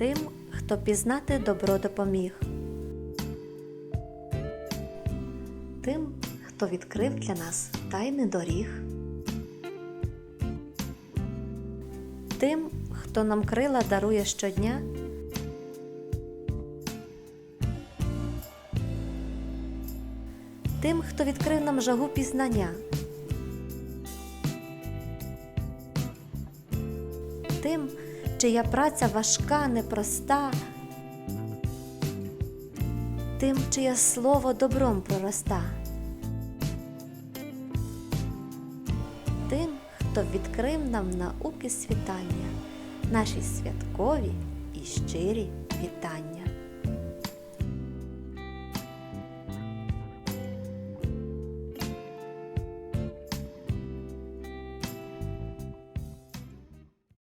тим, хто пізнати добро допоміг, тим, хто відкрив для нас тайни доріг, тим, хто нам крила дарує щодня. Тим, хто відкрив нам жагу пізнання, тим, чия праця важка, непроста, тим, чиє слово добром пророста, тим, хто відкрив нам науки світання, наші святкові і щирі вітання.